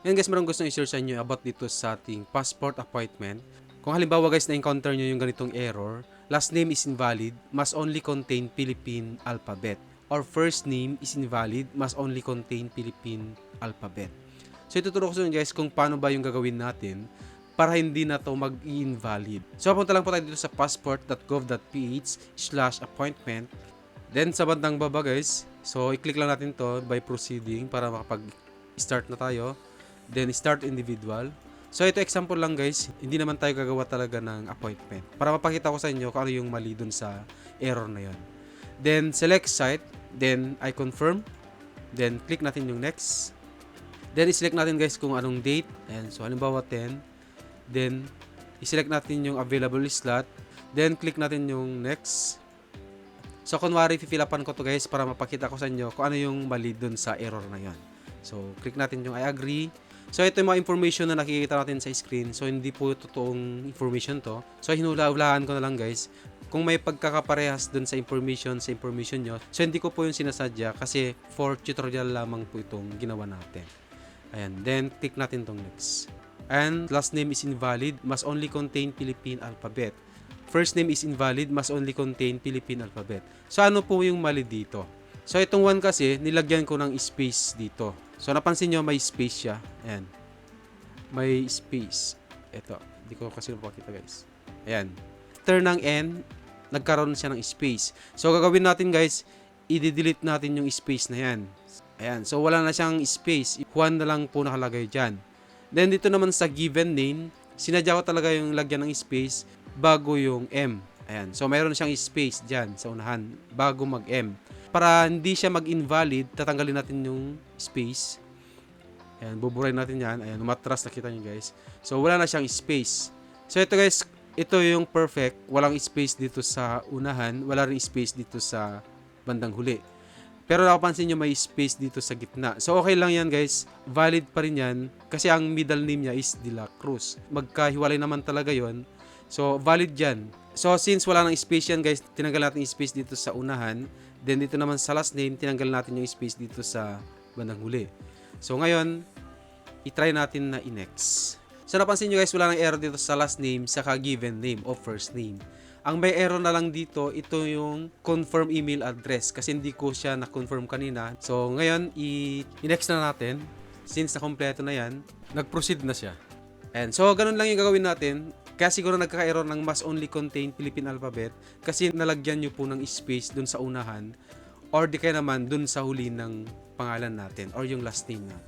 Ngayon guys, meron gustong i-share sa inyo about dito sa ating passport appointment. Kung halimbawa guys, na-encounter nyo yung ganitong error, last name is invalid, must only contain Philippine alphabet. Or first name is invalid, must only contain Philippine alphabet. So ituturo ko sa inyo guys kung paano ba yung gagawin natin para hindi na to mag-invalid. So punta lang po tayo dito sa passport.gov.ph slash appointment. Then sa bandang baba guys, so i-click lang natin to by proceeding para makapag-start na tayo. Then start individual. So ito example lang guys, hindi naman tayo gagawa talaga ng appointment. Para mapakita ko sa inyo kung ano yung mali dun sa error na yon. Then select site, then I confirm. Then click natin yung next. Then i-select natin guys kung anong date. And so halimbawa 10. Then i-select natin yung available slot. Then click natin yung next. So kunwari fill upan ko to guys para mapakita ko sa inyo kung ano yung mali dun sa error na yon. So click natin yung I agree. So ito yung mga information na nakikita natin sa screen. So hindi po totoong information to. So hinula-hulaan ko na lang guys. Kung may pagkakaparehas dun sa information sa information nyo. So hindi ko po yung sinasadya kasi for tutorial lamang po itong ginawa natin. Ayan. Then click natin tong next. And last name is invalid. Must only contain Philippine alphabet. First name is invalid. Must only contain Philippine alphabet. So ano po yung mali dito? So itong one kasi, nilagyan ko ng space dito. So napansin nyo, may space siya. Ayan. May space. Ito. Hindi ko kasi mapakita guys. Ayan. After ng N, nagkaroon siya ng space. So gagawin natin guys, i-delete natin yung space na yan. Ayan. So wala na siyang space. Juan na lang po nakalagay dyan. Then dito naman sa given name, sinadya ko talaga yung lagyan ng space bago yung M. Ayan. So mayroon siyang space dyan sa unahan bago mag-M. Para hindi siya mag-invalid, tatanggalin natin yung space. Ayan, buburayin natin yan. Ayan, umatras nakita nyo guys. So wala na siyang space. So ito guys, ito yung perfect. Walang space dito sa unahan. Wala rin space dito sa bandang huli. Pero napapansin nyo may space dito sa gitna. So okay lang yan guys. Valid pa rin yan. Kasi ang middle name niya is De La Cruz. Magkahiwalay naman talaga yon So valid yan. So since wala nang space yan guys, tinanggal natin space dito sa unahan. Then dito naman sa last name, tinanggal natin yung space dito sa bandang huli. So ngayon, i-try natin na i-next. So napansin nyo guys, wala nang error dito sa last name, saka given name o first name. Ang may error na lang dito, ito yung confirm email address kasi hindi ko siya na-confirm kanina. So ngayon, i-next na natin. Since na-kompleto na yan, nag-proceed na siya. And so ganun lang yung gagawin natin. Kaya siguro nagkaka-error ng must only contain Philippine alphabet kasi nalagyan nyo po ng space dun sa unahan or di kaya naman dun sa huli ng pangalan natin or yung last name natin.